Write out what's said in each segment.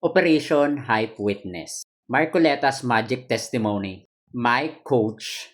Operation Hype Witness. Marcoleta's Magic Testimony. My Coach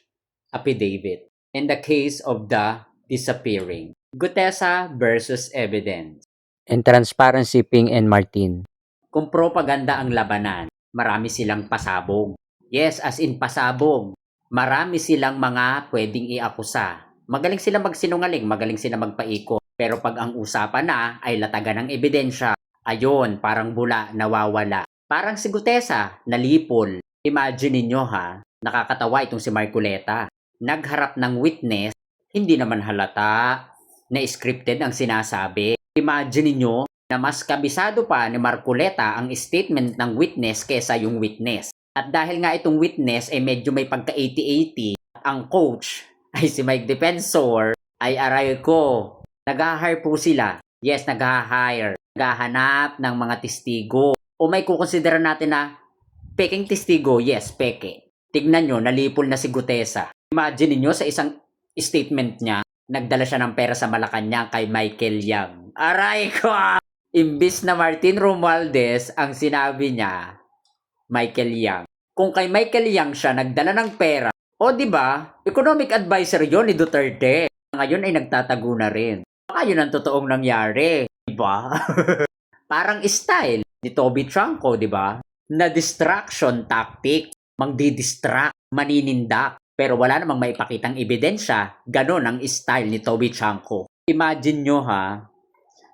Affidavit. In the case of the disappearing. Gutesa versus evidence. and Transparency Ping and Martin. Kung propaganda ang labanan, marami silang pasabog. Yes, as in pasabog. Marami silang mga pwedeng iakusa. Magaling sila magsinungaling, magaling sila magpaikot. Pero pag ang usapan na ay latagan ng ebidensya, ayon, parang bula, nawawala. Parang si Gutesa, nalipol. Imagine ninyo ha, nakakatawa itong si Marcoleta. Nagharap ng witness, hindi naman halata na scripted ang sinasabi. Imagine ninyo na mas kabisado pa ni Marcoleta ang statement ng witness kesa yung witness. At dahil nga itong witness ay medyo may pagka 80-80, ang coach ay si Mike Defensor ay aray ko. Nag-hire po sila. Yes, nag-hire. Naghahanap ng mga testigo. O may kukonsidera natin na peking testigo. Yes, peke. Tignan nyo, nalipol na si Gutesa. Imagine niyo sa isang statement niya, nagdala siya ng pera sa Malacanang kay Michael Yang. Aray ko! Imbis na Martin Romualdez ang sinabi niya, Michael Yang. Kung kay Michael Yang siya nagdala ng pera, o di ba, economic advisor yon ni Duterte. Ngayon ay nagtatago na rin. Baka yun ang totoong nangyari. Ba? Parang style ni Toby Tranco, di ba? Na distraction tactic. Mangdi-distract, maninindak. Pero wala namang maipakitang ebidensya. Ganon ang style ni Toby Tranco. Imagine nyo ha,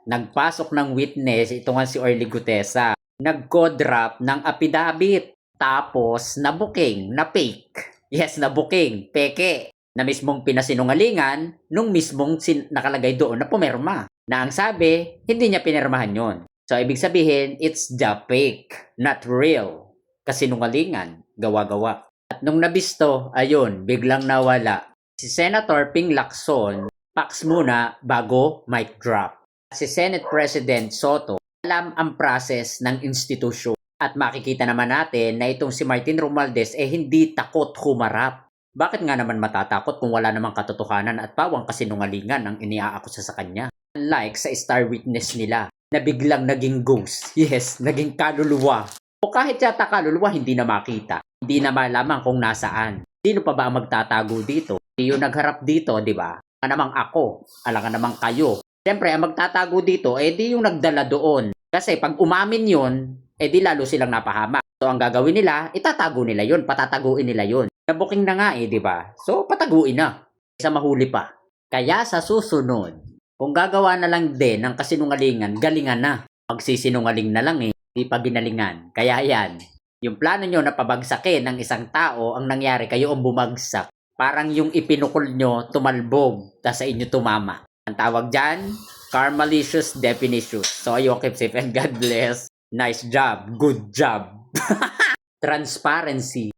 nagpasok ng witness, ito nga si Orly Gutesa, nag-co-drop ng affidavit, tapos nabuking, na fake. Yes, nabuking, peke, na mismong pinasinungalingan nung mismong sin- nakalagay doon na pumerma. Na ang sabi, hindi niya pinirmahan yon. So, ibig sabihin, it's the fake, not real. Kasinungalingan, gawa-gawa. At nung nabisto, ayun, biglang nawala. Si Senator Ping Lacson, pax muna bago mic drop. Si Senate President Soto, alam ang process ng institusyon. At makikita naman natin na itong si Martin Romualdez eh hindi takot humarap. Bakit nga naman matatakot kung wala namang katotohanan at pawang kasinungalingan ang iniaakusa sa kanya? Unlike sa star witness nila na biglang naging ghost. Yes, naging kaluluwa. O kahit yata kaluluwa hindi na makita. Hindi na malaman kung nasaan. Sino pa ba ang magtatago dito? Hindi yung nagharap dito, di ba? Alangan namang ako, alangan namang kayo. Siyempre, ang magtatago dito, eh di yung nagdala doon. Kasi pag umamin yun, eh di lalo silang napahamak. So ang gagawin nila, itatago nila yun, patataguin nila yun. Nabuking na nga eh, di ba? So pataguin na. Sa mahuli pa. Kaya sa susunod, kung gagawa na lang din ng kasinungalingan, galingan na. Magsisinungaling na lang eh, di pa ginalingan. Kaya yan, yung plano nyo na pabagsakin ng isang tao, ang nangyari kayo ang bumagsak. Parang yung ipinukol nyo, tumalbog, tas sa inyo tumama. Ang tawag dyan, Carmalicious Definition. So, ayun, keep safe and God bless. Nice job. Good job. Transparency.